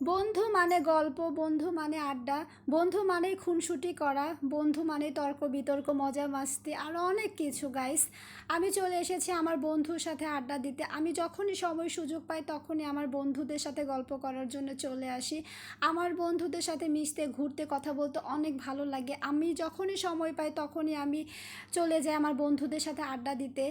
বন্ধু মানে গল্প, বন্ধু মানে আড্ডা, বন্ধু মানেই খুনসুটি করা, বন্ধু মানে তর্ক, বিতর্ক, মজা, মাস্তি আরও অনেক কিছু গাইস আমি চলে এসেছি আমার বন্ধুর সাথে আড্ডা দিতে। আমি যখনই সময়, সুযোগ পাই, তখনই আমার বন্ধুদের সাথে গল্প করার জন্য চলে আসি। আমার বন্ধুদের সাথে মিশতে, ঘুরতে, কথা বলতে অনেক ভালো লাগে। আমি যখনই সময় পাই, তখনই আমি চলে যাই আমার বন্ধুদের সাথে আড্ডা দিতে।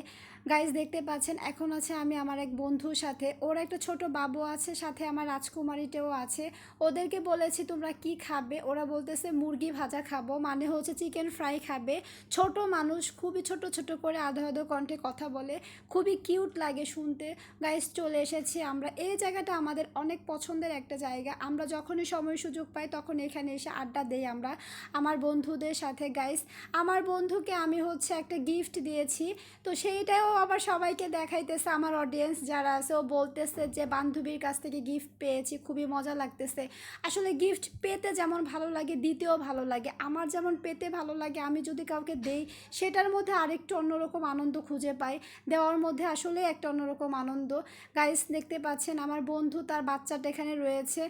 গাইজ দেখতে পাচ্ছেন, এখন আছে আমি আমার এক বন্ধুর সাথে। ওর একটা ছোট বাবু আছে, সাথে আমার রাজকুমারীটাও আছে। ওদেরকে বলেছি, তোমরা কি খাবে? ওরা বলতেছে, মুরগি ভাজা খাব। মানে হচ্ছে চিকেন ফ্রাই খাবে। ছোট মানুষ, খুবই ছোট ছোট করে আধো আধো কণ্ঠে কথা বলে। খুবই কিউট লাগে শুনতে। গাইস, চলে এসেছি আমরা। এই জায়গাটা আমাদের অনেক পছন্দের একটা জায়গা। আমরা যখনই সময় সুযোগ পাই, তখন এখানে এসে আড্ডা দেই আমরা আমার বন্ধুদের সাথে। গাইস, আমার বন্ধুকে আমি হচ্ছে একটা গিফট দিয়েছি। তো সেইটাও আবার সবাইকে দেখাইতেছে আমার অডিয়েন্স যারা আছে। ও বলতেছে যে, বান্ধবীর কাছ থেকে গিফট পেয়েছি। খুবই মজা লাগতেছে। আসলে গিফট পেতে যেমন ভালো লাগে, দিতেও ভালো লাগে। আমার যেমন পেতে ভালো লাগে, আমি যদি কাউকে দেই, সেটার মধ্যে আরেকটু অন্যরকম আনন্দ খুঁজে পাই। দেওয়ার মধ্যে আসলে একটা অন্যরকম আনন্দ। গাইস দেখতে পাচ্ছেন আমার বন্ধু, তার বাচ্চাটা এখানে রয়েছে।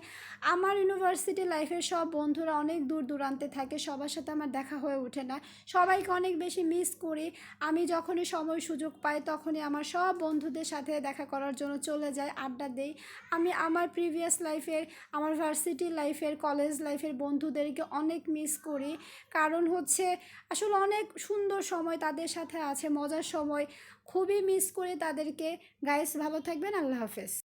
আমার ইউনিভার্সিটি লাইফের সব বন্ধুরা অনেক দূর দূরান্তে থাকে, সবার সাথে আমার দেখা হয়ে ওঠে না। সবাইকে অনেক বেশি মিস করি। আমি যখনই সময় সুযোগ পাই, তখনই আমার সব বন্ধুদের সাথে দেখা করার জন্য চলে যাই, আড্ডা দেই। আমি আমার প্রিভিয়াস লাইফের আমার ভার্সিটি লাইফের কলেজ লাইফের বন্ধুদেরকে অনেক মিস করি। কারণ হচ্ছে আসলে অনেক সুন্দর সময় তাদের সাথে আছে, মজার সময়। খুবই মিস করি তাদেরকে। গাইস ভালো থাকবেন, আল্লাহ হাফেজ।